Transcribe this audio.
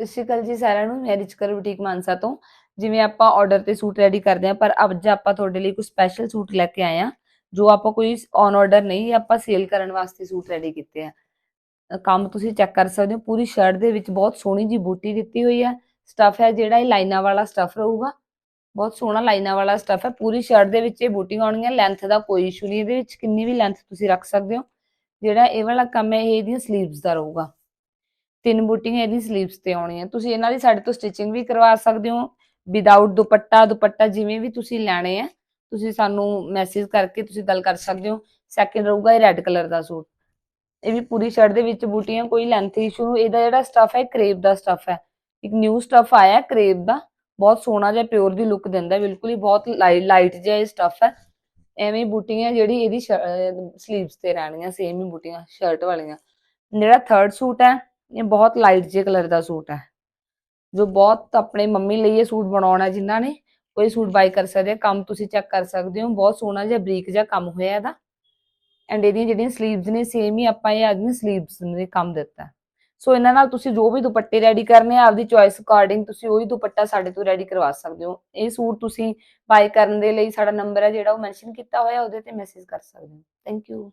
ਸਤਿ ਸ਼੍ਰੀ ਅਕਾਲ ਜੀ ਸਾਰਿਆਂ ਨੂੰ, ਮੈਂ ਰਿਚਕਰ ਬੁਟੀਕ ਮਾਨਸਾ ਤੋਂ। ਜਿਵੇਂ ਆਪਾਂ ਆਰਡਰ ਤੇ ਸੂਟ ਰੈਡੀ ਕਰਦੇ ਆ ਪਰ ਅੱਜ ਆਪਾਂ ਤੁਹਾਡੇ ਲਈ ਕੁਝ ਸਪੈਸ਼ਲ ਸੂਟ ਲੈ ਕੇ ਆਏ ਆ ਜੋ ਆਪਾਂ ਕੋਈ ਔਨ ਆਰਡਰ ਨਹੀਂ, ਆਪਾਂ ਸੇਲ ਕਰਨ ਵਾਸਤੇ ਸੂਟ ਰੈਡੀ ਕੀਤੇ ਆ। ਕੰਮ ਤੁਸੀਂ ਚੈੱਕ ਕਰ ਸਕਦੇ ਹੋ, ਪੂਰੀ ਸ਼ਰਟ ਦੇ ਵਿੱਚ ਬਹੁਤ ਸੋਹਣੀ ਜੀ ਬੂਟੀ ਦਿੱਤੀ ਹੋਈ ਹੈ। ਸਟਫ ਹੈ ਜਿਹੜਾ, ਇਹ ਲਾਈਨਾਂ ਵਾਲਾ ਸਟਫ ਰਹੂਗਾ। ਬਹੁਤ ਸੋਹਣਾ ਲਾਈਨਾਂ ਵਾਲਾ ਸਟਫ ਹੈ, ਪੂਰੀ ਸ਼ਰਟ ਦੇ ਵਿੱਚ ਇਹ ਬੂਟੀਆਂ ਆਉਣਗੀਆਂ ਲੈਂਥ ਦਾ ਕੋਈ ਇਸ਼ੂ ਨਹੀਂ, ਇਹਦੇ ਵਿੱਚ ਕਿੰਨੀ ਵੀ ਲੈਂਥ ਤੁਸੀਂ ਰੱਖ ਸਕਦੇ ਹੋ। ਜਿਹੜਾ ਇਹ ਵਾਲਾ ਕੰਮ ਹੈ, ਇਹ ਇਹਦੀਆਂ ਸਲੀਵਸ ਦਾ ਰਹੂਗਾ। ਤਿੰਨ ਬੂਟੀਆਂ ਇਹਦੀ ਸਲੀਵਸ ਤੇ ਆਉਣੀਆਂ। ਤੁਸੀਂ ਇਹਨਾਂ ਦੀ ਸਾਡੇ ਤੋਂ ਸਟਿਚਿੰਗ ਵੀ ਕਰਵਾ ਸਕਦੇ ਹੋ। ਵਿਦਆਊਟ ਦੁਪੱਟਾ ਦੁਪੱਟਾ ਜਿਵੇਂ ਵੀ ਤੁਸੀਂ ਲੈਣੇ ਆ, ਤੁਸੀਂ ਸਾਨੂੰ ਮੈਸੇਜ ਕਰਕੇ ਤੁਸੀਂ ਗੱਲ ਕਰ ਸਕਦੇ ਹੋ। ਸੈਕਿੰਡ ਰਹੂਗਾ ਇਹ ਰੈੱਡ ਕਲਰ ਦਾ ਸੂਟ। ਇਹ ਵੀ ਪੂਰੀ ਸ਼ਰਟ ਦੇ ਵਿੱਚ ਬੂਟੀਆਂ, ਕੋਈ ਲੈਂਥ ਇਸ਼ੂ ਇਹਦਾ ਜਿਹੜਾ ਸਟਫ ਹੈ ਕਰੇਪ ਦਾ ਸਟਫ ਹੈ। ਇੱਕ ਨਿਊ ਸਟਫ ਆਇਆ ਕਰੇਪ ਦਾ। ਬਹੁਤ ਸੋਹਣਾ ਜਿਹਾ ਪਿਓਰ ਦੀ ਲੁੱਕ ਦਿੰਦਾ, ਬਿਲਕੁਲ ਹੀ ਬਹੁਤ ਲਾਈਟ ਜਿਹਾ ਇਹ ਸਟਫ ਹੈ। ਐਵੇਂ ਬੂਟੀਆਂ ਜਿਹੜੀ ਇਹਦੀ ਸਲੀਵਸ ਤੇ ਰਹਿਣੀਆਂ ਸੇਮ ਹੀ ਬੂਟੀਆਂ ਸ਼ਰਟ ਵਾਲੀਆਂ। ਜਿਹੜਾ ਥਰਡ ਸੂਟ ਹੈ ਇਹ ਬਹੁਤ ਲਾਈਟ ਜਿਹੇ ਕਲਰ ਦਾ ਸੂਟ ਹੈ। ਜੋ ਬਹੁਤ ਆਪਣੇ ਮੰਮੀ ਲਈ ਇਹ ਸੂਟ ਬਣਾਉਣਾ ਜਿਨ੍ਹਾਂ ਨੇ ਕੋਈ ਸੂਟ ਬਾਈ ਕਰ ਸਕਦੇ ਕੰਮ ਤੁਸੀਂ ਚੈੱਕ ਕਰ ਸਕਦੇ ਹੋ, ਬਹੁਤ ਸੋਹਣਾ ਜਿਹਾ ਬਰੀਕ ਜਿਹਾ ਕੰਮ ਹੋਇਆ ਇਹਦਾ। ਐਂਡ ਇਹਦੀਆਂ ਜਿਹੜੀਆਂ ਸਲੀਵਸ ਨੇ ਸੇਮ ਹੀ ਆਪਾਂ ਇਹ ਆਦਮੀ ਸਲੀਵਸ ਦੇ ਕੰਮ ਦਿੱਤਾ ਸੋ ਇਹਨਾਂ ਨਾਲ ਤੁਸੀਂ ਜੋ ਵੀ ਦੁਪੱਟੇ ਰੈਡੀ ਕਰਨੇ ਆ, ਆਪਦੀ ਚੋਇਸ ਅਕੋਰਡਿੰਗ ਤੁਸੀਂ ਉਹੀ ਦੁਪੱਟਾ ਸਾਡੇ ਤੋਂ ਰੈਡੀ ਕਰਵਾ ਸਕਦੇ ਹੋ। ਇਹ ਸੂਟ ਤੁਸੀਂ ਬਾਈ ਕਰਨ ਦੇ ਲਈ ਸਾਡਾ ਨੰਬਰ ਹੈ ਜਿਹੜਾ ਉਹ ਮੈਂਸ਼ਨ ਕੀਤਾ ਹੋਇਆ, ਉਹਦੇ ਤੇ ਮੈਸੇਜ ਕਰ ਸਕਦੇ ਹੋ। Thank you